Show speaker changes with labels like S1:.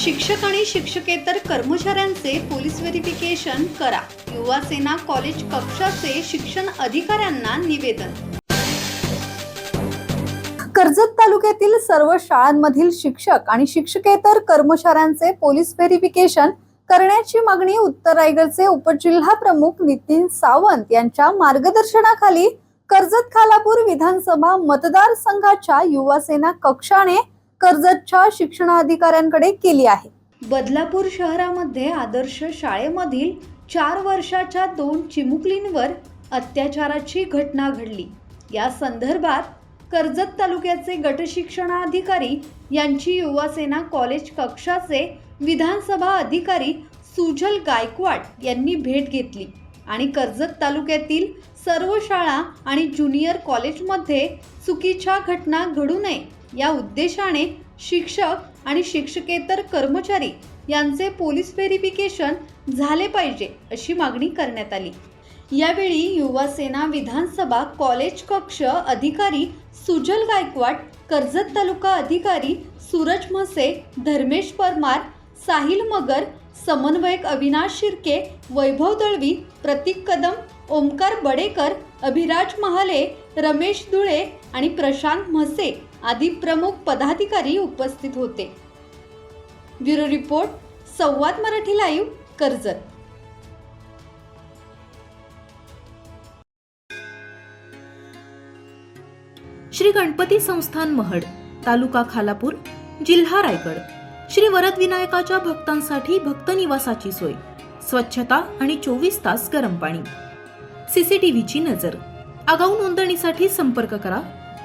S1: शिक्षक आणि शिक्षकेतर कर्मचाऱ्यांचे पोलीस व्हेरिफिकेशन करा. युवा सेना कॉलेज कक्षाचे शिक्षण अधिकाऱ्यांना निवेदन. कर्जत तालुक्यातील सर्व शाळांमधील शिक्षक आणि शिक्षकेतर कर्मचाऱ्यांचे पोलीस व्हेरिफिकेशन करण्याची मागणी उत्तर रायगडचे उपजिल्हा प्रमुख नितीन सावंत यांच्या मार्गदर्शनाखाली कर्जत खालापूर विधानसभा मतदारसंघाच्या युवा सेना कक्षाने कर्जतच्या शिक्षणाधिकाऱ्यांकडे केली आहे. बदलापूर शहरामध्ये आदर्श शाळेमधील चार वर्षाच्या दोन चिमुकलींवर अत्याचाराची घटना घडली. या संदर्भात कर्जत तालुक्याचे गटशिक्षणाधिकारी यांची युवासेना कॉलेज कक्षाचे विधानसभा अधिकारी सुजल गायकवाड यांनी भेट घेतली आणि कर्जत तालुक्यातील सर्व शाळा आणि ज्युनियर कॉलेजमध्ये चुकीच्या घटना घडू नये या उद्देशाने शिक्षक आणि शिक्षकेतर कर्मचारी यांचे पोलीस व्हेरिफिकेशन झाले पाहिजे अशी मागणी करण्यात आली. यावेळी युवा सेना विधानसभा कॉलेज कक्ष अधिकारी सुजल गायकवाड कर्जत तालुका अधिकारी सूरज म्हसे धर्मेश परमार साहिल मगर समन्वयक अविनाश शिर्के वैभव दळवी प्रतीक कदम ओमकार बडेकर अभिराज महाले रमेश धुळे आणि प्रशांत म्हसे आदी प्रमुख पदाधिकारी उपस्थित होते. Bureau report Samvad Marathi live Karjat.
S2: Shri Ganpati Sansthan Mahad taluka Khalapur जिल्हा रायगड. श्री वरद विनायकाच्या भक्तांसाठी भक्त निवासाची सोय स्वच्छता आणि चोवीस तास गरम पाणी. सीसीटीव्हीची नजर. आगाऊ नोंदणीसाठी संपर्क करा